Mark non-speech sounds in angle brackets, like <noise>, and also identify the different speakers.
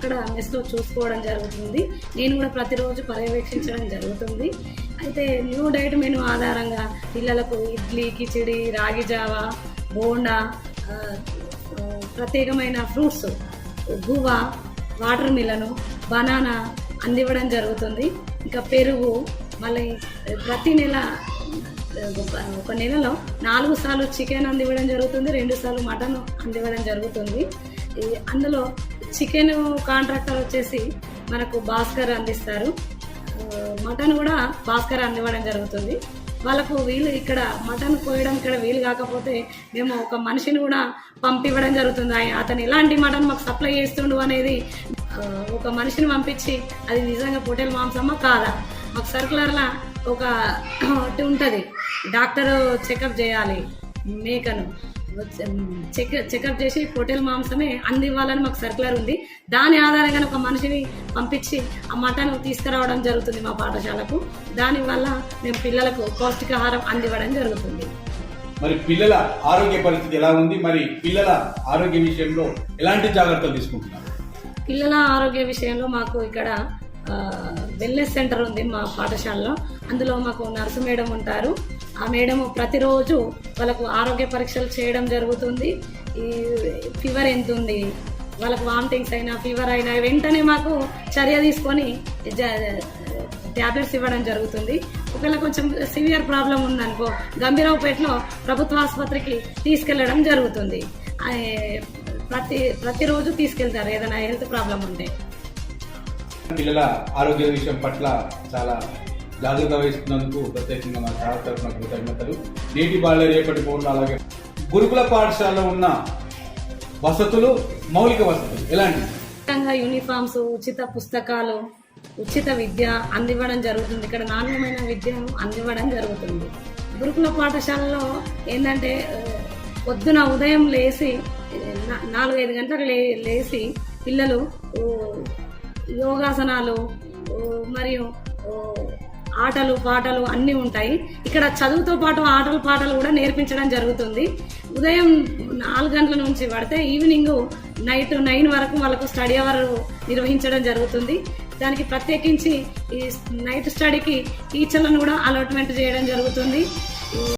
Speaker 1: అక్కడ మెస్లో చూసుకోవడం జరుగుతుంది. నేను కూడా ప్రతిరోజు పర్యవేక్షించడం జరుగుతుంది. అయితే న్యూ డైట్ మెను ఆధారంగా పిల్లలకు ఇడ్లీ కిచిడి రాగి జావా బోండా ప్రత్యేకమైన fruits guava watermelon banana అందివ్వడం జరుగుతుంది. ఇంకా పెరుగు మళ్ళీ ప్రతి నెల ఒక- నెలలో నాలుగు సార్లు చికెన్ అందివ్వడం జరుగుతుంది రెండు సార్లు మటన్ అందివ్వడం జరుగుతుంది. అందులో చికెన్ కాంట్రాక్టర్ వచ్చేసి మనకు భాస్కర్ అందిస్తారు. మటన్ కూడా భాస్కర్ అందివ్వడం జరుగుతుంది. వాళ్ళకు వీలు ఇక్కడ మటన్ కోయడం ఇక్కడ వీలు కాకపోతే మేము ఒక మనిషిని కూడా పంపివ్వడం జరుగుతుంది. అతను ఎలాంటి మటన్ మాకు సప్లై చేస్తుండు అనేది ఒక మనిషిని పంపించి అది నిజంగా పొటేల్ మాంసమా కాదా? మాకు సర్కులర్లా ఒక <clears throat> ఒకటి ఉంటుంది. డాక్టర్ చెకప్ చేయాలి మేకను. చెక్ చెకప్ చేసి పొటేల్ మాంసమే అందివ్వాలని మాకు సర్కులర్ ఉంది. దాని ఆధారంగా ఒక మనిషిని పంపించి ఆ మటన్ తీసుకురావడం జరుగుతుంది మా పాఠశాలకు. దానివల్ల మేము పిల్లలకు పౌష్టికాహారం అందివ్వడం జరుగుతుంది.
Speaker 2: మరి పిల్లల ఆరోగ్య పరిస్థితి ఎలా ఉంది? మరి పిల్లల ఆరోగ్య విషయంలో ఎలాంటి జాగ్రత్తలు తీసుకుంటున్నారు?
Speaker 1: పిల్లల ఆరోగ్య విషయంలో మాకు ఇక్కడ వెల్నెస్ సెంటర్ ఉంది మా పాఠశాలలో. అందులో మాకు నర్సు మేడం ఉంటారు. ఆ మేడం ప్రతిరోజు వాళ్ళకు ఆరోగ్య పరీక్షలు చేయడం జరుగుతుంది. ఈ ఫీవర్ ఎంత ఉంది? వాళ్ళకు వామిటింగ్స్ అయినా ఫీవర్ అయినా వెంటనే మాకు చర్య తీసుకొని ట్యాబ్లెట్స్ ఇవ్వడం జరుగుతుంది. ఒకవేళ కొంచెం సివియర్ ప్రాబ్లం ఉందనుకో గంభీరావుపేటలో ప్రభుత్వ ఆసుపత్రికి తీసుకెళ్ళడం జరుగుతుంది. ప్రతి ప్రతిరోజు తీసుకెళ్తారు ఏదైనా హెల్త్ ప్రాబ్లం ఉంటే.
Speaker 2: పిల్లల ఆరోగ్య విషయం పట్ల చాలా జాగ్రత్త వహిస్తున్నందుకు ప్రత్యేకంగా మా చాలా తరఫున కృతజ్ఞతలు. నీటి బాళ్ళ రేపటి పౌరులు అలాగే గురుకుల పాఠశాలలో ఉన్న వసతులు మౌలిక వసతులు ఎలాంటి
Speaker 1: యూనిఫామ్స్ ఉచిత పుస్తకాలు ఉచిత విద్య అందివ్వడం జరుగుతుంది. ఇక్కడ నాణ్యమైన విద్యను అందివ్వడం జరుగుతుంది. గురుకుల పాఠశాలలో ఏంటంటే పొద్దున ఉదయం లేచి నాలుగైదు గంటలకు లే లేచి పిల్లలు యోగాసనాలు మరియు ఆటలు పాటలు అన్నీ ఉంటాయి. ఇక్కడ చదువుతో పాటు ఆటలు పాటలు కూడా నేర్పించడం జరుగుతుంది. ఉదయం నాలుగు గంటల నుంచి పడితే ఈవినింగ్ నైట్ నైన్ వరకు వాళ్ళకు స్టడీ అవర్ నిర్వహించడం జరుగుతుంది. దానికి ప్రత్యేకించి ఈ నైట్ స్టడీకి టీచర్లను కూడా అలాట్మెంట్ చేయడం జరుగుతుంది.